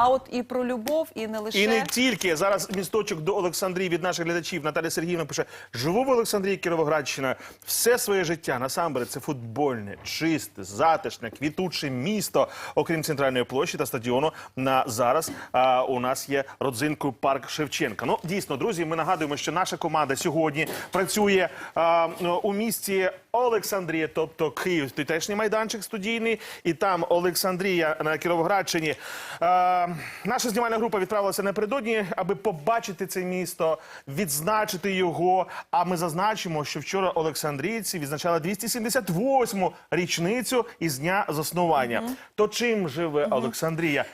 А от і про любов, і не лише І не тільки зараз місточок до Олександрії від наших глядачів. Наталя Сергіївна пише: живу в Олександрії Кіровоградщина. Все своє життя насамперед це футбольне, чисте, затишне, квітуче місто. Окрім центральної площі та стадіону. На зараз а, у нас є родзинкою парк Шевченка. Ну дійсно, друзі, ми нагадуємо, що наша команда сьогодні працює а, у місті Олександрія, тобто Київ, тутешній майданчик студійний, і там Олександрія на Кіровоградщині. Е, наша знімальна група відправилася напередодні, аби побачити це місто, відзначити його. А ми зазначимо, що вчора Олександрійці відзначали 278-му річницю із дня заснування. То чим живе Олександрія?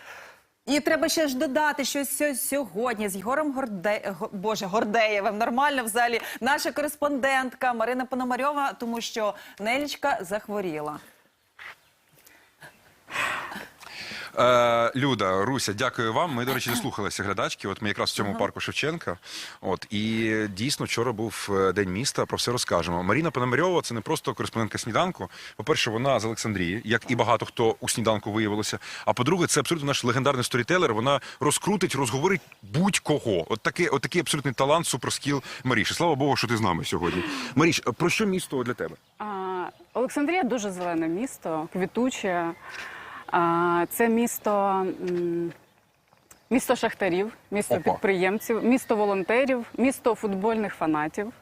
І треба ще ж додати, що сьо- сьогодні з Єгором Горде... Го- Боже, Гордеєвим, нормально взагалі, наша кореспондентка Марина Пономарьова, тому що Нелічка захворіла. Е, Люда, Руся, дякую вам. Ми, до речі, не слухалися глядачки. От ми якраз в цьому парку Шевченка. От і дійсно вчора був е, день міста. Про все розкажемо. Маріна Пономарьова це не просто кореспондентка сніданку. По-перше, вона з Олександрії, як і багато хто у сніданку виявилося. А по-друге, це абсолютно наш легендарний сторітелер. Вона розкрутить, розговорить будь-кого. От такий, от такий абсолютний талант, суперскіл Маріші. Слава Богу, що ти з нами сьогодні. Маріш, про що місто для тебе? А, Олександрія дуже зелене місто, квітуче. Це місто, місто шахтарів, місто Опа. підприємців, місто волонтерів, місто футбольних фанатів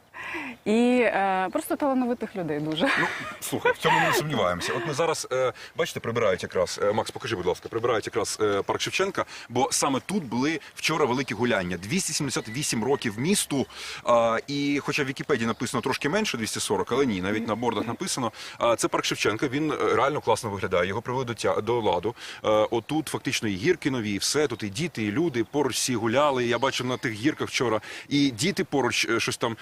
і е, просто талановитих людей дуже. Ну, слухай, в цьому ми не сумніваємося. От ми зараз, е, бачите, прибирають якраз. е, Макс, покажи, будь ласка, прибирають якраз е, парк Шевченка, бо саме тут були вчора великі гуляння. 278 років місту. А, і хоча в Вікіпедії написано трошки менше 240, але ні, навіть на бордах написано. А, це парк Шевченка. Він е, реально класно виглядає. Його привели до тя до ладу. Е, отут фактично і гірки нові, і все тут і діти, і люди поруч всі гуляли. Я бачив на тих гірках вчора. І діти поруч е, щось там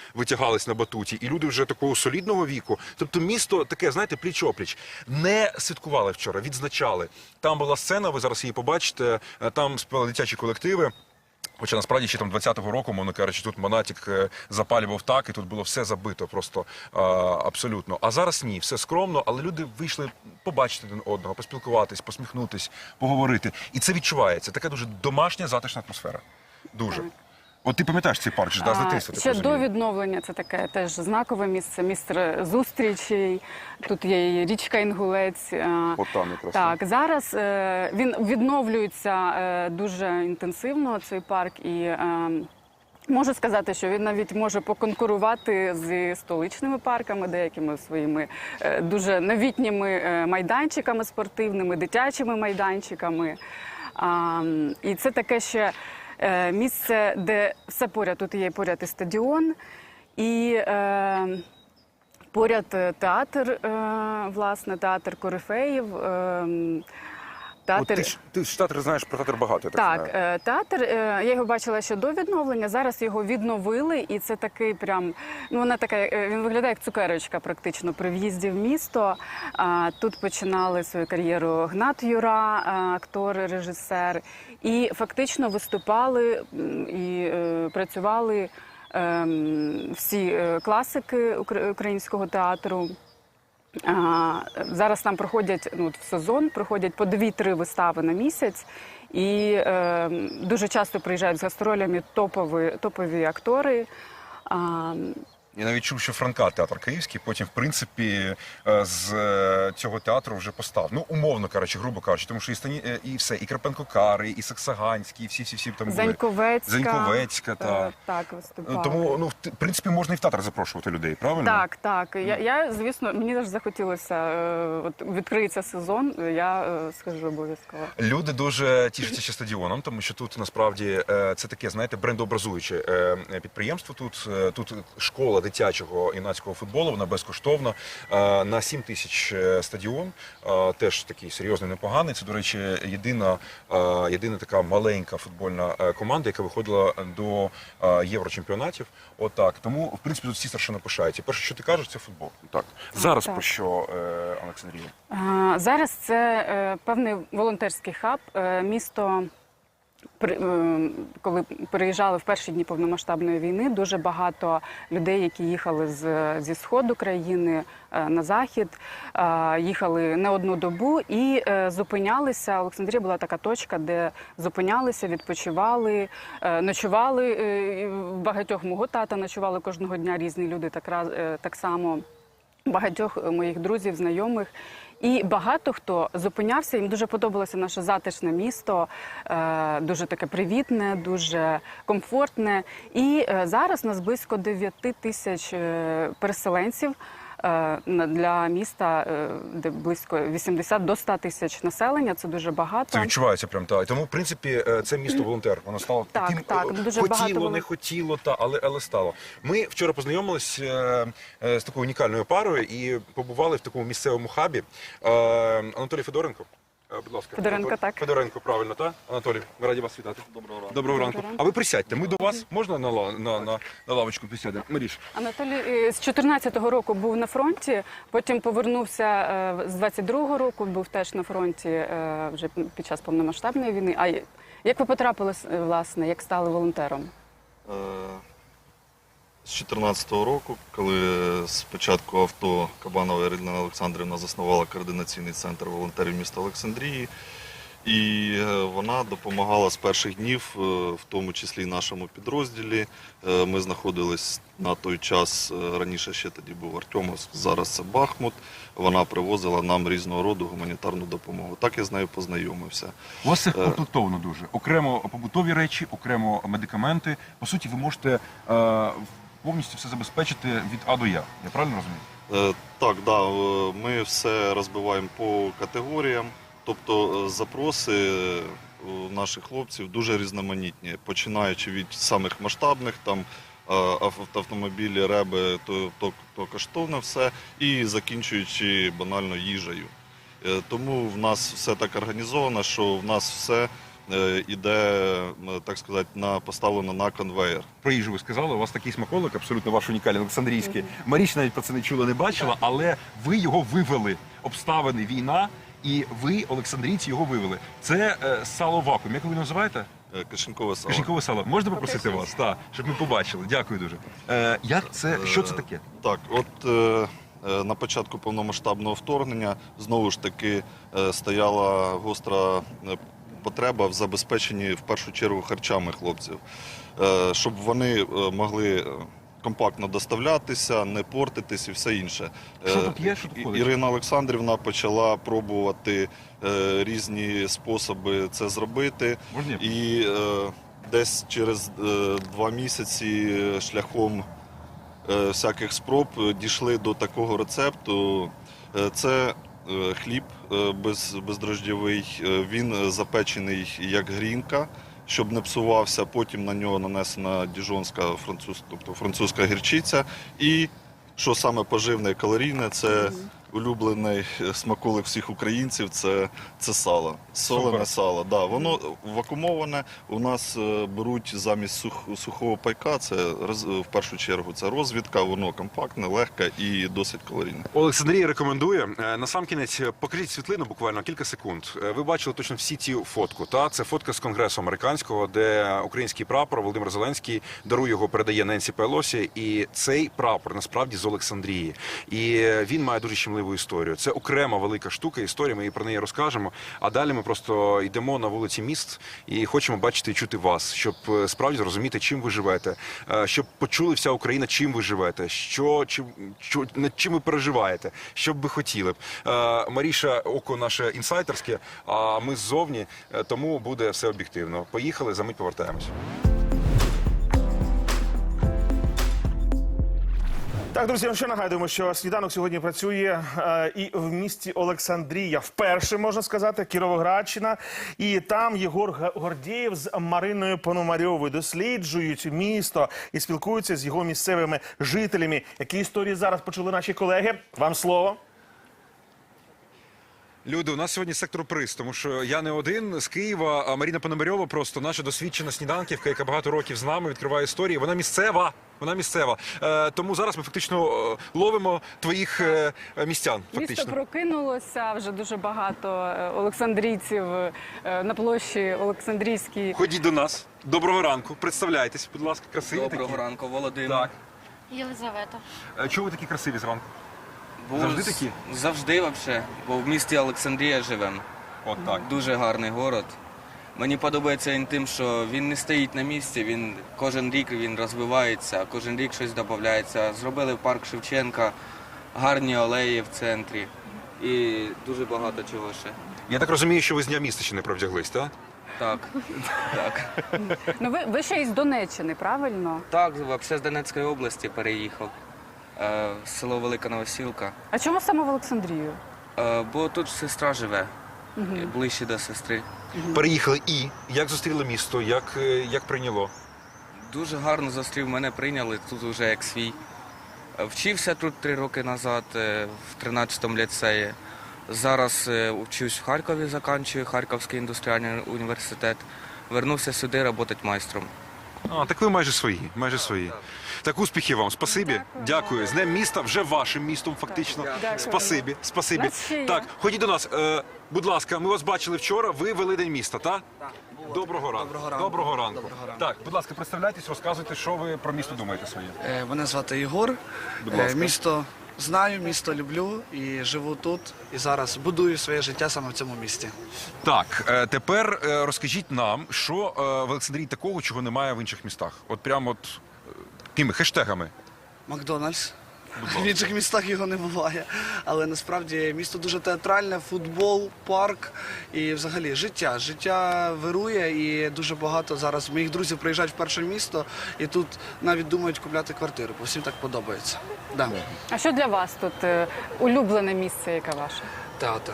витягались на батуті, і люди вже такого солідного віку. Тобто місто таке, знаєте, пліч-опліч. Не святкували вчора, відзначали. Там була сцена, ви зараз її побачите. е, Там співали дитячі колективи. Хоча насправді ще там 20-го року, мовно кажучи, тут Монатік е, запалював так, і тут було все забито просто а, абсолютно. А зараз ні, все скромно, але люди вийшли побачити один одного, поспілкуватись, посміхнутись, поговорити. І це відчувається. Така дуже домашня, затишна атмосфера. Дуже. От ти пам'ятаєш цей парк ж, да, з дитинства? Ще до відновлення це таке теж знакове місце, місце зустрічей. Тут є і річка Інгулець. е, От там якраз. Так, зараз е, він відновлюється е, дуже інтенсивно, цей парк, і можу сказати, що він навіть може поконкурувати з столичними парками, деякими своїми дуже новітніми майданчиками спортивними, дитячими майданчиками. І це таке ще місце, де все поряд. Тут є поряд і стадіон, і е, поряд е, театр, е, власне, театр корифеїв. е, От Театр... ти, ти ж театр знаєш про театр багато, так, Так, знаю. е, театр, е, я його бачила ще до відновлення. Зараз його відновили, і це такий прям. Ну вона така, е, він виглядає як цукерочка, практично при в'їзді в місто. Тут починали свою кар'єру Гнат Юра, актор, режисер, і фактично виступали і працювали ем, всі класики українського театру. Зараз там проходять ну, в сезон, проходять по дві-три вистави на місяць, і е, дуже часто приїжджають з гастролями топові, топові актори. А, Я навіть чув, що Франка театр київський, потім, в принципі, е, з е, цього театру вже постав. Ну, умовно кажучи, грубо кажучи, тому що і Стані... е, і все, і Карпенко Кари, і Саксаганський, і всі всі всі там були. Заньковецька, Заньковецька, е, так. виступала. Тому, ну, в принципі, можна і в театр запрошувати людей, правильно? Так, так. Я, я звісно, мені теж захотілося, от відкриється сезон, я скажу обов'язково. Люди дуже тішаться ще стадіоном, тому що тут насправді це таке, знаєте, брендообразуюче підприємство. Тут тут школа дитячого юнацького футболу. Вона безкоштовна Е, на 7 тисяч е, стадіон. Е, Теж такий серйозний, непоганий. Це, до речі, єдина, єдина така маленька футбольна команда, яка виходила до єврочемпіонатів. Отак. Тому, в принципі, тут всі страшенно пишаються. Перше, що ти кажеш, це футбол. Так. Зараз так. про що, Олександрія? Зараз це певний волонтерський хаб. Місто, коли переїжджали в перші дні повномасштабної війни, дуже багато людей, які їхали з, зі сходу країни е, на захід, е, їхали не одну добу і е, зупинялися. Олександрія була така точка, де зупинялися, відпочивали, ночували. багатьох мого тата ночували кожного дня різні люди, так, так само багатьох моїх друзів, знайомих. І багато хто зупинявся. Їм дуже подобалося наше затишне місто, е, дуже таке привітне, дуже комфортне. І е, зараз нас близько 9 тисяч е, переселенців. Е, Для міста, е, де близько 80 до 100 тисяч населення, це дуже багато. Це відчувається прям так. І тому, в принципі, е, це місто волонтер. Воно стало Так, таким так, дуже хотіло, багато... не хотіло, та але але стало. Ми вчора познайомились е, з такою унікальною парою і побували в такому місцевому хабі. Анатолій Федоренко. Е, Будь ласка, Федоренко, так. Федоренко, правильно, так? Анатолій, ми раді вас вітати. Доброго ранку. Доброго ранку. Доброго. А ви присядьте. Ми до вас можна на, ла- на, на, на лавочку присядемо? Маріш. Анатолій е, з 14-го року був на фронті, потім повернувся е, з 22-го року, був теж на фронті е, вже під час повномасштабної війни. А як ви потрапили е, власне, як стали волонтером? Е, З 14-го року, коли спочатку авто Кабанова Ірина Олександрівна заснувала координаційний центр волонтерів міста Олександрії, і е, вона допомагала з перших днів, е, в тому числі й нашому підрозділі. Е, Ми знаходились на той час, раніше ще тоді був Артемовськ, зараз це Бахмут. Вона привозила нам різного роду гуманітарну допомогу. Так я з нею познайомився. У вас це комплектовано дуже. Окремо побутові речі, окремо медикаменти. По суті, ви можете повністю все забезпечити від А до Я. Я правильно розумію? Е, Так, да, е, ми все розбиваємо по категоріям. Тобто е, запроси у наших хлопців дуже різноманітні, починаючи від самих масштабних, там автомобілі, реби, то, то, то коштовне все, і закінчуючи банально їжею. Тому в нас все так організовано, що в нас все іде, е, так сказати, на поставлено на конвейер. Про їжу ви сказали, у вас такий смаколик, абсолютно ваш унікальний олександрійський. Маріч навіть про це не чула, не бачила, але ви його вивели. Обставини війна, і ви, олександрійці, його вивели. Це е, сало вакуум. Як ви його називаєте? Е, Кишенькове сало. Кишенькове сало. Можна попросити вас? Так, щоб ми побачили. Дякую дуже. Е, як це? Що це таке? Так, от е, е, на початку повномасштабного вторгнення знову ж таки е, стояла гостра е, потреба в забезпеченні в першу чергу харчами хлопців, е, щоб вони е, могли. е, Компактно доставлятися, не портитись і все інше. Що тут є, що тут Ірина Олександрівна почала пробувати е, різні способи це зробити. І е, десь через е, два місяці шляхом е, всяких спроб дійшли до такого рецепту. Це хліб е, без, бездрождєвий, е, він е, запечений як грінка. Щоб не псувався, потім на нього нанесена діжонська француз, тобто французька гірчиця. І що саме поживне і калорійне, це улюблений е, смаколик всіх українців, це, це сало. Солене сало. Да, воно вакуумоване. У нас е, беруть замість сух, сухого пайка, це роз- в першу чергу це розвідка, воно компактне, легке і досить калорійне. Олександрія рекомендує. Е, Насамкінець е, покажіть світлину буквально кілька секунд. Е, Ви бачили точно всі ці фотку. Та це фотка з конгресу американського, де український прапор Володимир Зеленський дарує його, передає Ненсі Пелосі. І цей прапор насправді з Олександрії. І е, він має дуже щемливу історію. Це окрема велика штука. Історія. Ми про неї розкажемо. А далі ми просто йдемо на вулиці міст і хочемо бачити і чути вас, щоб е, справді зрозуміти, чим ви живете, е, щоб почули вся Україна, чим ви живете, що чим, що над чим ви переживаєте, що б ви хотіли б. Е, Маріша, око наше інсайтерське, а ми ззовні, тому буде все об'єктивно. Поїхали, за мить повертаємось. Так, друзі, ще нагадуємо, що сніданок сьогодні працює е, і в місті Олександрія. Вперше можна сказати, Кіровоградщина. І там Єгор Гордієв з Мариною Пономарьовою досліджують місто і спілкуються з його місцевими жителями. Які історії зараз почули наші колеги? Вам слово. Люди, у нас сьогодні сектор приз, тому що я не один з Києва, а Маріна Пономарьова просто наша досвідчена сніданківка, яка багато років з нами відкриває історії. Вона місцева. Вона місцева. Е, тому зараз ми фактично е, ловимо твоїх е, е, містян. Фактично. Місто прокинулося вже дуже багато е, олександрійців е, на площі Олександрійській. Ходіть до нас. Доброго ранку. Представляйтесь, будь ласка, красиві Доброго такі. ранку, Володимир. Так. Єлизавета. Е, Чого ви такі красиві зранку? Завжди такі? Завжди вообще. Бо в місті Олександрія живемо. От так. Дуже гарний город. Мені подобається він тим, що він не стоїть на місці, він кожен рік він розвивається, кожен рік щось додається. Зробили парк Шевченка, гарні алеї в центрі і дуже багато чого ще. Я так розумію, що ви з дня міста ще не провдяглись, так? Так, так. Ну ви, ви ще із Донеччини, правильно? Так, взагалі з Донецької області переїхав. Е, село Велика Новосілка. А чому саме в Олександрію? Е, бо тут сестра живе, ближче до сестри. Переїхали і як зустріли місто, як, е, як прийняло? Дуже гарно зустрів, мене прийняли тут уже як свій. Е, Вчився тут три роки назад е, в 13-му ліцеї. Зараз е, вчусь в Харкові, заканчую Харківський індустріальний університет. Вернувся сюди працювати майстром. А, так ви майже свої, майже свої. Так успіхів вам, спасибі. Дякую. З днем міста, вже вашим містом, фактично. Дякую. Спасибі, спасибі. Так, ходіть до нас. Е, будь ласка, ми вас бачили вчора. Ви вели день міста, так? Доброго ранку. Доброго ранку. Доброго ранку. Доброго ранку. Так, будь ласка, представляйтесь, розказуйте, що ви про місто думаєте своє. Е, Мене звати Ігор. Будь Е, ласка. Місто знаю, місто люблю і живу тут. І зараз будую своє життя саме в цьому місті. Так, е, тепер е, розкажіть нам, що е, в Олександрії такого, чого немає в інших містах. От прямо от е, тими хештегами. Макдональдс. В інших містах його не буває. Але насправді місто дуже театральне, футбол, парк і взагалі життя. Життя вирує і дуже багато зараз моїх друзів приїжджають в перше місто і тут навіть думають купляти квартиру, бо всім так подобається. Да. А що для вас тут е, улюблене місце, яке ваше? Театр.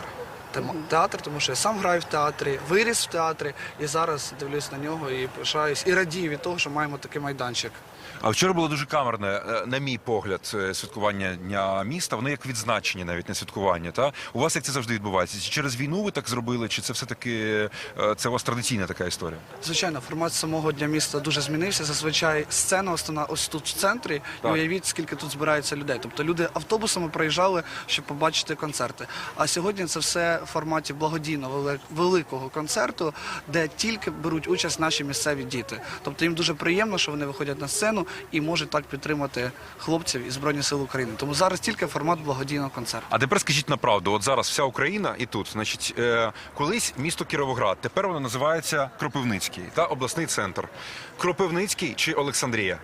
Тема- Театр, тому що я сам граю в театрі, виріс в театрі і зараз дивлюсь на нього і пишаюсь, і радію від того, що маємо такий майданчик. А вчора було дуже камерне, е, на мій погляд, е, святкування дня міста. Воно як відзначення, навіть не святкування. Та у вас як це завжди відбувається? Чи через війну ви так зробили, чи це все таки це у вас традиційна така історія? Звичайно, формат самого дня міста дуже змінився. Зазвичай сцена основна ось тут в центрі. Так. І уявіть, скільки тут збирається людей. Тобто люди автобусами приїжджали, щоб побачити концерти. А сьогодні це все в форматі благодійного велик- великого концерту, де тільки беруть участь наші місцеві діти. Тобто їм дуже приємно, що вони виходять на сцену і можуть так підтримати хлопців і збройні сили України. Тому зараз тільки формат благодійного концерту. А тепер скажіть на правду, от зараз вся Україна і тут, значить, е, колись місто Кіровоград, тепер воно називається Кропивницький та обласний центр. Кропивницький чи Олександрія?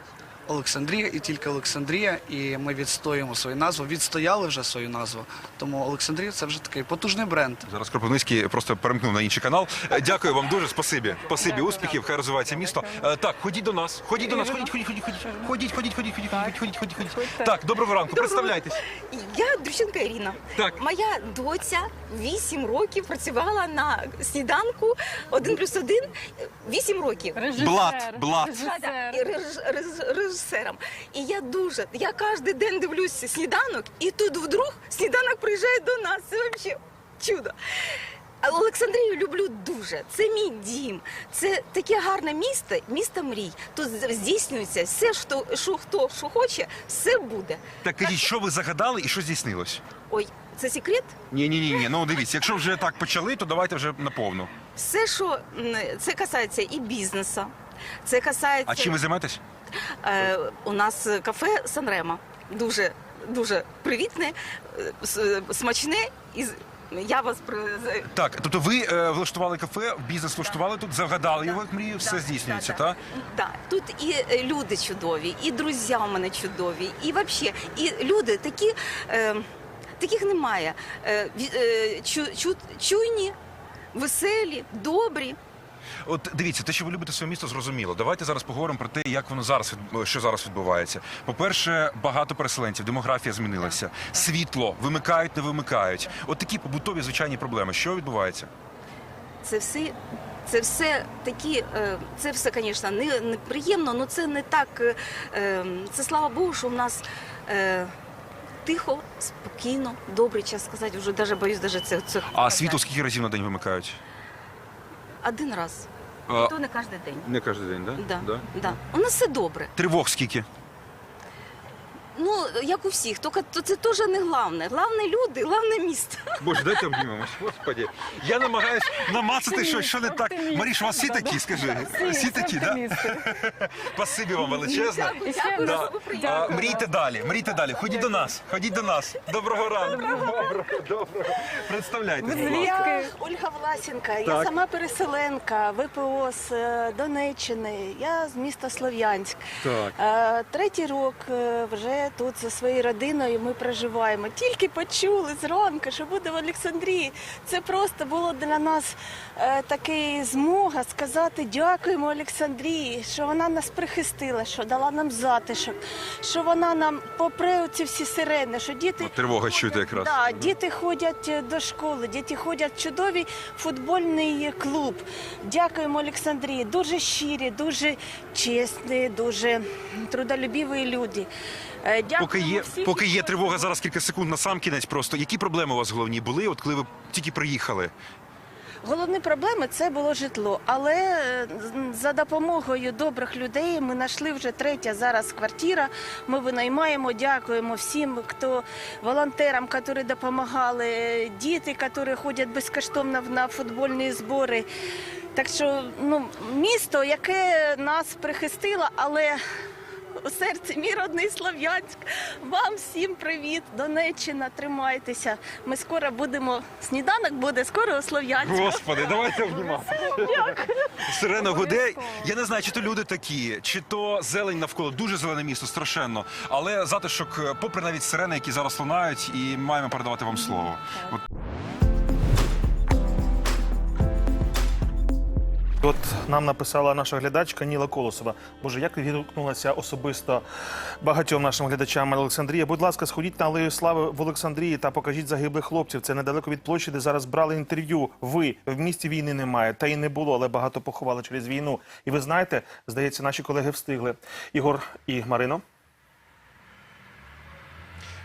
Олександрія і тільки Олександрія, і ми відстоюємо свою назву. Відстояли вже свою назву. Тому Олександрія це вже такий потужний бренд. Зараз Кропивницький просто перемкнув на інший канал. Е, Дякую вам дуже, спасибі. Спасибі, успіхів, хай розвивається місто. Е, Так, ходіть до нас, ходіть до нас, ходіть, ходіть, ходіть, ходіть, ходіть, ходіть, ходіть, ходіть, ходіть, ходіть, ходіть, ходіть. Так, доброго ранку, представляйтесь. Я Друщенко Ірина. Так. Моя доця 8 років працювала на сніданку 1 плюс 1 8 років. Режисер. Блат, блат. Режисером. І я дуже, я кожен день дивлюся сніданок, і тут вдруг сніданок приїжджає до нас. Це взагалі чудо. Олександрію люблю дуже. Це мій дім. Це таке гарне місто, місто мрій. Тут здійснюється все, що, що хто що хоче, все буде. Так кажіть, що ви загадали і що здійснилось? Ой, це секрет? Ні, ні, ні, ні. Ну дивіться, якщо вже так почали, то давайте вже наповну. Все, що м, це касається і бізнесу, це касається. А чим ви займетесь? Е, у нас кафе Санрема. Дуже дуже привітне, е, смачне і я вас при Так, тобто ви е, влаштували кафе, бізнес влаштували тут, загадали його як мрію, все здійснюється, да, так? Тут і е, люди чудові, і друзі у мене чудові, і взагалі, і люди такі, е, таких немає. Е, ві- е, чу, чу, чуйні, веселі, добрі. От дивіться, те, що ви любите своє місто, зрозуміло. Давайте зараз поговоримо про те, як воно зараз що зараз відбувається. По-перше, багато переселенців, демографія змінилася. Світло вимикають, не вимикають. От такі побутові звичайні проблеми. Що відбувається? Це все, це все такі, е, це все, звісно, не, неприємно, але це не так. е, е, Це слава Богу, що в нас е, тихо, спокійно, добре, час сказати, вже навіть боюсь даже це. це А світло скільки разів на день вимикають? Один раз. А, І то не кожен день. не кожен день, да? Да, да. У нас все добре. Тривог скільки? Ну, як у всіх, тільки то це теж не головне. Головне люди, головне місто. Боже, дайте обнімемось. Господі. Я намагаюсь намацати щось, що не так. Оптиміст. Маріш, у вас всі такі, скажи. Всі, такі, так? Спасибі вам величезне. Дякую, А, мрійте далі, мрійте далі. Ходіть до нас, ходіть до нас. Доброго ранку. Доброго, доброго. Представляйте, будь ласка. звідки? Ольга Власенка, я Так. сама переселенка ВПО з е, Донеччини. Я з міста Слов'янськ. Так. Е, Третій рік е, вже тут зі своєю родиною ми проживаємо. Тільки почули зранку, що буде в Олександрії. Це просто було для нас е, таке змога сказати дякуємо Олександрії, що вона нас прихистила, що дала нам затишок, що вона нам, попри ці всі сирени, що діти От тривога чути якраз. Да, діти ходять е, до школи, діти ходять в чудовий футбольний клуб. Дякуємо Олександрії. Дуже щирі, дуже чесні, дуже трудолюбиві люди. Е, Поки є, всім, поки є тривога зараз кілька секунд на сам кінець. Просто які проблеми у вас головні були, от коли ви тільки приїхали? Головні проблеми це було житло. Але е, за допомогою добрих людей ми знайшли вже третя зараз квартира. Ми винаймаємо, дякуємо всім, хто волонтерам, які допомагали, е, діти, які ходять безкоштовно на футбольні збори. Так що ну, місто, яке нас прихистило, але у серці мій родний Слов'янськ. Вам всім привіт, Донеччина, тримайтеся. Ми скоро будемо. Сніданок буде скоро у Слов'янську. Господи, давайте обнімати. Сирена гуде. Я не знаю, чи то люди такі, чи то зелень навколо. Дуже зелене місто, страшенно. Але затишок, попри навіть сирени, які зараз лунають, і маємо передавати вам слово. От От нам написала наша глядачка Ніла Колосова. Боже, як відгукнулася особисто багатьом нашим глядачам Олександрія. Будь ласка, сходіть на алею слави в Олександрії та покажіть загиблих хлопців. Це недалеко від площі, де зараз брали інтерв'ю. Ви в місті війни немає, та й не було, але багато поховали через війну. І ви знаєте, здається, наші колеги встигли. Ігор і Марино.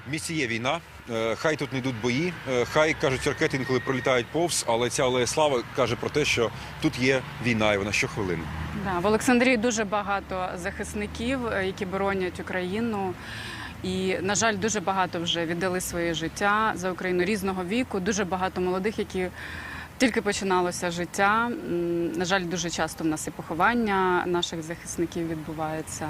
В є війна, е, хай тут не йдуть бої, е, хай кажуть ракети інколи пролітають повз, але ця алея слави каже про те, що тут є війна, і вона щохвилини. Да, в Олександрії дуже багато захисників, е, які боронять Україну. І, на жаль, дуже багато вже віддали своє життя за Україну різного віку. Дуже багато молодих, які тільки починалося життя. На жаль, дуже часто в нас і поховання наших захисників відбувається.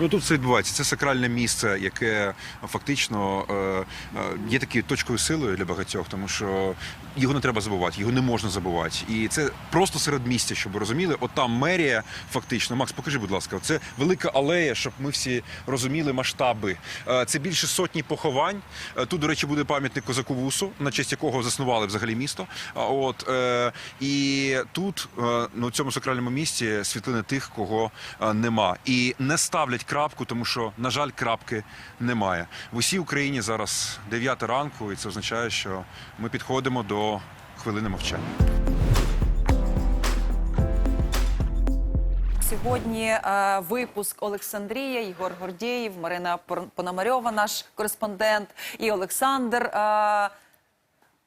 Ну тут все відбувається. Це сакральне місце, яке фактично е, е, є такою точкою силою для багатьох, тому що його не треба забувати, його не можна забувати. І це просто серед місця, щоб ви розуміли. От там мерія, фактично, Макс, покажи, будь ласка, це велика алея, щоб ми всі розуміли масштаби. Е, це більше сотні поховань. Тут, до речі, буде пам'ятник козаку Вусу, на честь якого заснували взагалі місто. От і тут на цьому сакральному місці світлини тих, кого нема, і не ставлять крапку, тому що, на жаль, крапки немає. В усій Україні зараз 9 ранку, і це означає, що ми підходимо до хвилини мовчання. Сьогодні е, випуск Олександрія, Єгор Гордєєв, Марина Пономарьова, наш кореспондент, і Олександр. Е,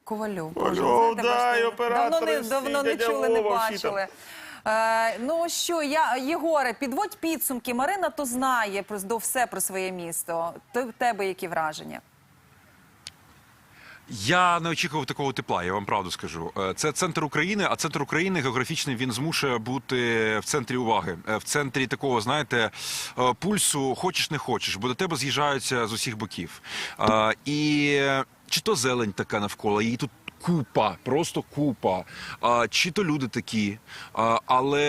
Ковальов. Ковальов, да, і оператори давно не, всі, давно не чули, не Вова, всі там. бачили. Е, ну що, Єгоре, підводь підсумки. Марина то знає до все про своє місто. То в тебе які враження? Я не очікував такого тепла, я вам правду скажу. Е, Це центр України, а центр України географічний він змушує бути в центрі уваги, Е, в центрі такого, знаєте, пульсу хочеш не хочеш, бо до тебе з'їжджаються з усіх боків. І чи то зелень така навколо, її тут купа, просто купа. А, чи то люди такі, а, але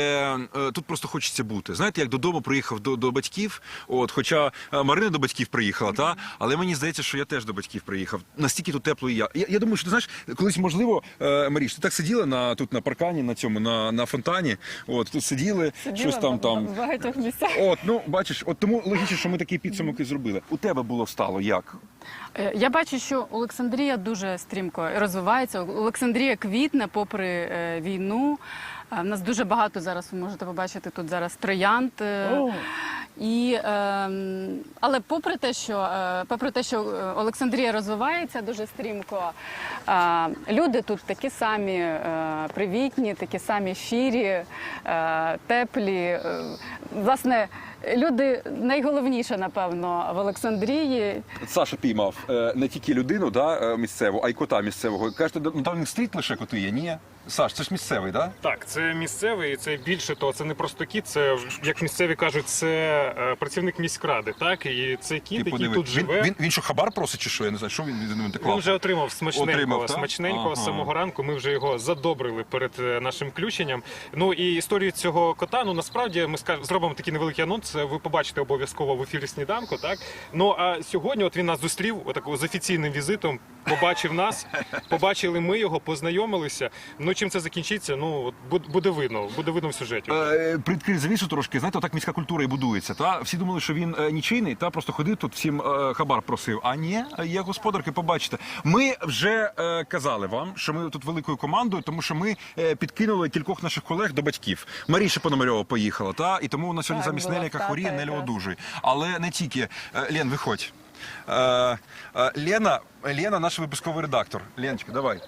е, тут просто хочеться бути. Знаєте, як додому приїхав до, до батьків. От, хоча е, Марина до батьків приїхала, та але мені здається, що я теж до батьків приїхав. Настільки тут тепло і я. Я, я думаю, що ти знаєш, колись можливо, е, Маріш, ти так сиділа на тут на паркані, на цьому, на, на фонтані. От тут сиділи, щось там там. в багатьох місцях. От, ну бачиш, от тому логічно, що ми такий підсумок і зробили. У тебе було стало як? Е, Я бачу, що Олександрія дуже стрімко розвивається. Олександрія квітне попри е, війну. Е, В нас дуже багато зараз ви можете побачити тут зараз троянд. е, І, е, але попри те, що е, попри те, що е, Олександрія розвивається дуже стрімко, е, люди тут такі самі е, привітні, такі самі щирі, е, теплі. Е, Власне, люди найголовніше, напевно, в Олександрії. Саша піймав е, не тільки людину, да, е, місцеву, а й кота місцевого. Кажете, ну там стріт лише коти є, ні? Саш, це ж місцевий, да? Так, це місцевий, це більше того, це не просто кіт, це як місцеві кажуть, це е, працівник міськради, так і це кіт, який тут живе. він, він що хабар просить, чи що? Я не знаю, що він від мене? Він вже отримав смачненького, Отримав, так? смачненького з Ага. самого ранку. Ми вже його задобрили перед е, нашим включенням. Ну і історію цього кота. Ну насправді ми скаж- зробимо такий невеликий анонс. Ви побачите обов'язково в ефірі сніданку. Так ну а сьогодні, от він нас зустрів отаку з офіційним візитом. Побачив нас, побачили ми його, познайомилися. Ну чим це закінчиться? Ну от буде видно, буде видно в сюжеті. Е, Приткрив завісу трошки, знаєте, отак міська культура і будується. Та всі думали, що він е, нічийний, та просто ходив тут всім е, хабар просив. А ні, є господарки, побачите. Ми вже казали вам, що ми тут великою командою, тому що ми підкинули кількох наших колег до батьків. Маріша Пономарьова поїхала, та і тому у нас сьогодні Так, замість Нелі, яка втрата хворіє, якраз. одужує. Але не тільки. Е, Лен, виходь. Е, е, Лена, Лена, наш випусковий редактор. Леночка, давай.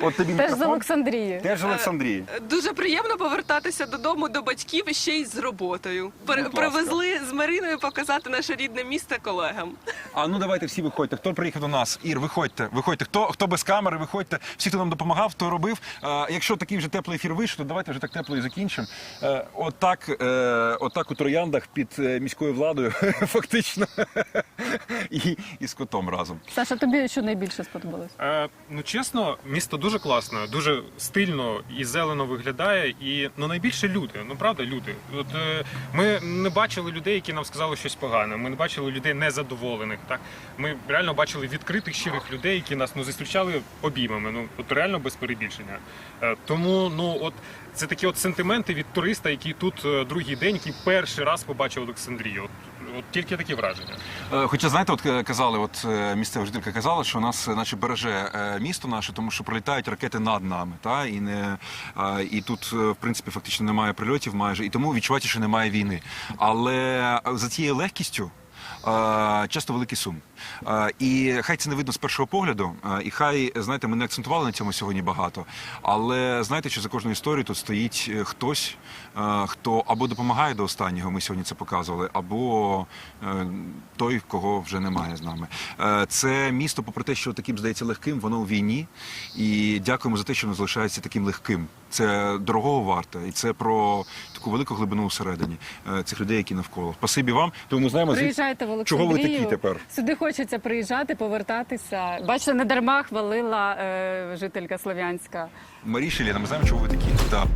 От тобі Теж з мікрофон. Олександрії. Теж з Олександрії. Дуже приємно повертатися додому до батьків і ще й з роботою. Пер- ласка. Привезли з Мариною показати наше рідне місто колегам. А ну давайте всі виходьте. Хто приїхав до нас? Ір, виходьте, виходьте. Хто хто без камери, виходьте. Всі, хто нам допомагав, хто робив. А, якщо такий вже теплий ефір вийшов, то давайте вже так тепло і закінчимо. Е, отак, е, отак у трояндах під е, міською владою, фактично. і, і з котом разом. Саша, тобі що найбільше сподобалось? Е, ну чесно, місто дуже класно, дуже стильно і зелено виглядає. І ну найбільше люди. Ну правда, люди. От е, ми не бачили людей, які нам сказали щось погане. Ми не бачили людей незадоволених. Так ми реально бачили відкритих щирих людей, які нас ну зустрічали обіймами. Ну от реально без перебільшення. Е, тому ну от це такі от сентименти від туриста, який тут е, другий день, який перший раз побачив Олександрію. От, тільки такі враження. Е, Хоча знаєте, от е, казали, от е, місцева жителька казала, що нас, наче береже місто наше, тому що пролітають ракети над нами. Та і не і тут, в принципі, фактично немає прильотів майже, і тому відчувається, що немає війни. Але за цією легкістю. Часто великий сум. І хай це не видно з першого погляду, і хай, знаєте, ми не акцентували на цьому сьогодні багато. Але знаєте, що за кожною історією тут стоїть е, хтось, хто або допомагає до останнього, ми сьогодні це показували, або е, той, кого вже немає з нами. Е, Це місто, попри те, що таким здається легким, воно у війні. І дякуємо за те, що воно залишається таким легким. Це дорогого варте, і це про таку велику глибину всередині е, цих людей, які навколо. Спасибі вам. Тому ми знаємо, Приїжджайте в чого ви такі тепер. Сюди хочеться приїжджати, повертатися. Бачите, не дарма хвалила е, жителька Слов'янська. Маріша Ліна, ми знаємо, чого ви такі. Так.